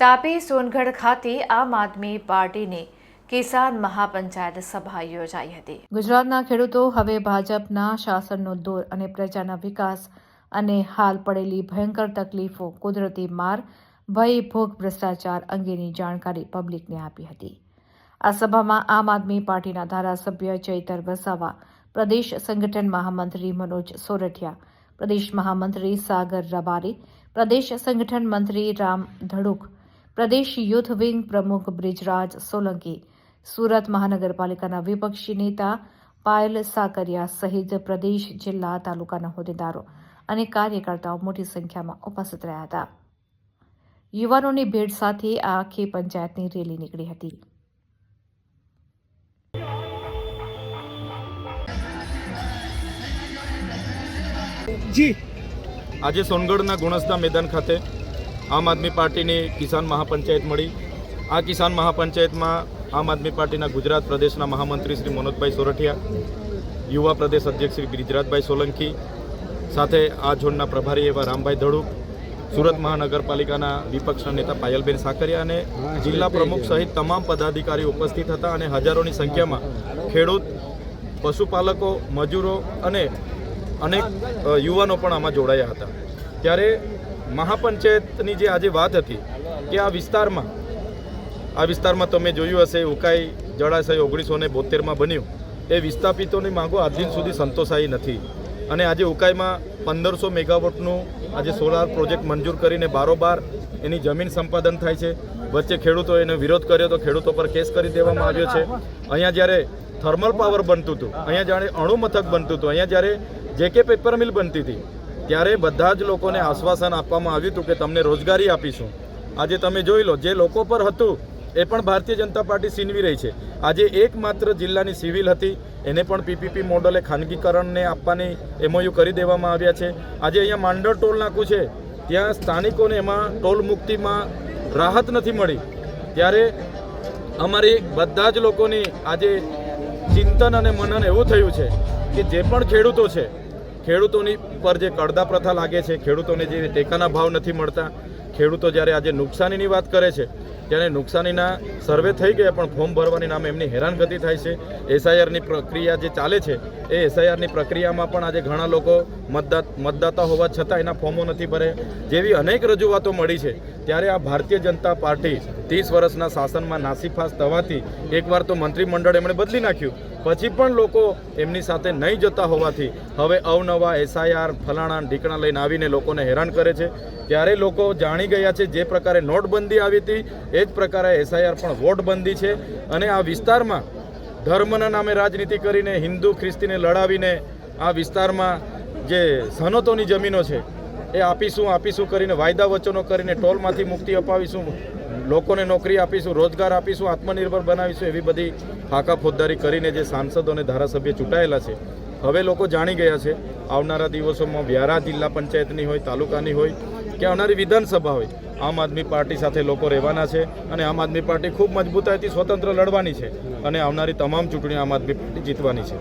તાપી સોનગઢ ખાતે આમ આદમી પાર્ટીની કિસાન મહાપંચાયત સભા યોજાઈ હતી. ગુજરાતના ખેડૂતો હવે ભાજપના શાસનનો દોર અને પ્રજાના વિકાસ અને હાલ પડેલી ભયંકર તકલીફો કુદરતી માર ભય ભોગ ભ્રષ્ટાચાર અંગેની જાણકારી પબ્લિકને આપી હતી. આ સભામાં આમ આદમી પાર્ટીના ધારાસભ્ય ચૈતર વસાવા, પ્રદેશ સંગઠન મહામંત્રી મનોજ સોરઠિયા, પ્રદેશ મહામંત્રી સાગર રબારી, પ્રદેશ સંગઠન મંત્રી રામ ધડુક પ્રદેશ યુથ વિંગ પ્રમુખ બ્રિજરાજ સોલંકી સુરત મહાનગરપાલિકાના વિપક્ષી નેતા પાયલ સાકરિયા સહિત પ્રદેશ જિલ્લા તાલુકાના હોદ્દેદારો અને કાર્યકર્તાઓ મોટી સંખ્યામાં ઉપસ્થિત રહ્યા હતા. યુવાનોની ભેટ સાથે આખી પંચાયતની રેલી નીકળી હતી. જી. આજે સોનગઢના ગુણસ્તા મેદાન ખાતે આમ આદમી પાર્ટીની કિસાન મહાપંચાયત મળી. આ કિસાન મહાપંચાયતમાં આમ આદમી પાર્ટીના ગુજરાત પ્રદેશના મહામંત્રી શ્રી મનોજભાઈ સોરઠિયા, યુવા પ્રદેશ અધ્યક્ષ શ્રી ગિરિજરાજભાઈ સોલંકી, સાથે આ ઝોનના પ્રભારી એવા રામભાઈ ધડુક, સુરત મહાનગરપાલિકાના વિપક્ષના નેતા પાયલબેન સાકરિયા અને જિલ્લા પ્રમુખ સહિત તમામ પદાધિકારીઓ ઉપસ્થિત હતા અને હજારોની સંખ્યામાં ખેડૂત, પશુપાલકો, મજૂરો અને અનેક યુવાનો પણ આમાં જોડાયા હતા. ત્યારે મહાપંચાયતની જે આજે વાત હતી કે આ વિસ્તારમાં આ વિસ્તારમાં તમે જોયું હશે, ઉકાઈ જળાશય ઓગણીસો ને બોતેરમાં બન્યું. એ વિસ્થાપિતોની માંગો આજ સુધી સંતોષાઈ નથી. અને આજે ઉકાઈમાં પંદરસો મેગાવોટનું આજે સોલાર પ્રોજેક્ટ મંજૂર કરીને બારોબાર એની જમીન સંપાદન થાય છે. વચ્ચે ખેડૂતો એનો વિરોધ કર્યો તો ખેડૂતો પર કેસ કરી દેવામાં આવ્યો છે. અહીંયા જ્યારે થર્મલ પાવર બનતું હતું, અહીંયા જાણે અણુ મથક બનતું હતું, અહીંયા જ્યારે જે કે પેપર મિલ બનતી હતી ત્યારે બધા જ લોકોને આશ્વાસન આપવામાં આવ્યું હતું કે તમને રોજગારી આપીશું. આજે તમે જોઈ લો, જે લોકો પર હતું, એ પણ ભારતીય જનતા પાર્ટી સીનવી રહી છે. આજે એકમાત્ર જિલ્લાની સિવિલ હતી, એને પણ પીપીપી મોડલે ખાનગીકરણને આપવાની એમઓયુ કરી દેવામાં આવ્યા છે. આજે અહીંયા માંડળ ટોલ નાકું છે. ત્યાં સ્થાનિકોને એમાં ટોલ મુક્તિમાં રાહત નથી મળી. ત્યારે અમારી બધા જ લોકોની આજે ચિંતન અને મનન એવું થયું છે કે જે પણ ખેડૂતો છે ખેડૂતોની પર જે કડદા પ્રથા લાગે છે, ખેડૂતોને જે ટેકાના ભાવ નથી મળતા, ખેડૂતો જ્યારે આજે નુકસાનીની વાત કરે છે, ત્યારે નુકસાનીના સર્વે થઈ ગયા, પણ ફોર્મ ભરવાની નામે એમની હેરાનગતિ થાય છે. એસઆઈઆરની પ્રક્રિયા જે ચાલે છે, એ એસઆઈઆરની પ્રક્રિયામાં પણ આજે ઘણા લોકો મતદાત મતદાતા હોવા છતાં એના ફોર્મો નથી ભરે જેવી અનેક રજૂઆતો મળી છે, ત્યારે આ ભારતીય જનતા પાર્ટી ત્રીસ વર્ષના શાસનમાં નાસીફાસ થવાથી એકવાર તો મંત્રીમંડળ એમણે બદલી નાખ્યું. પછી પણ લોકો એમની સાથે નહીં જતા હોવાથી હવે અવનવા એસઆઈઆર ફલાણા ઢીકણા લઈને આવીને લોકોને હેરાન કરે છે. ત્યારે લોકો જાણી ગયા છે જે પ્રકારે નોટબંધી આવી હતી, એ જ પ્રકારે એસઆઈઆર પણ વોટબંધી છે. અને આ વિસ્તારમાં ધર્મના નામે રાજનીતિ કરીને હિન્દુ ખ્રિસ્તીને લડાવીને આ વિસ્તારમાં જે સનતોની જમીનો છે એ આપીશું આપીશું કરીને, વાયદા વચનો કરીને ટોલમાંથી મુક્તિ અપાવીશું, લોકોને નોકરી આપીશું, રોજગાર આપીશું, આત્મનિર્ભર બનાવીશું એવી બધી ફાકા ફોજદારી કરીને જે સાંસદો અને ધારાસભ્ય ચૂંટાયેલા છે. હવે લોકો જાણી ગયા છે, આવનારા દિવસોમાં વ્યારા જિલ્લા પંચાયતની હોય, તાલુકાની હોય કે આવનારી વિધાનસભા હોય, આમ આદમી પાર્ટી સાથે લોકો રહેવાના છે અને આમ આદમી પાર્ટી ખૂબ મજબૂતાઈથી સ્વતંત્ર લડવાની છે અને આવનારી તમામ ચૂંટણીઓ આમ આદમી પાર્ટી જીતવાની છે.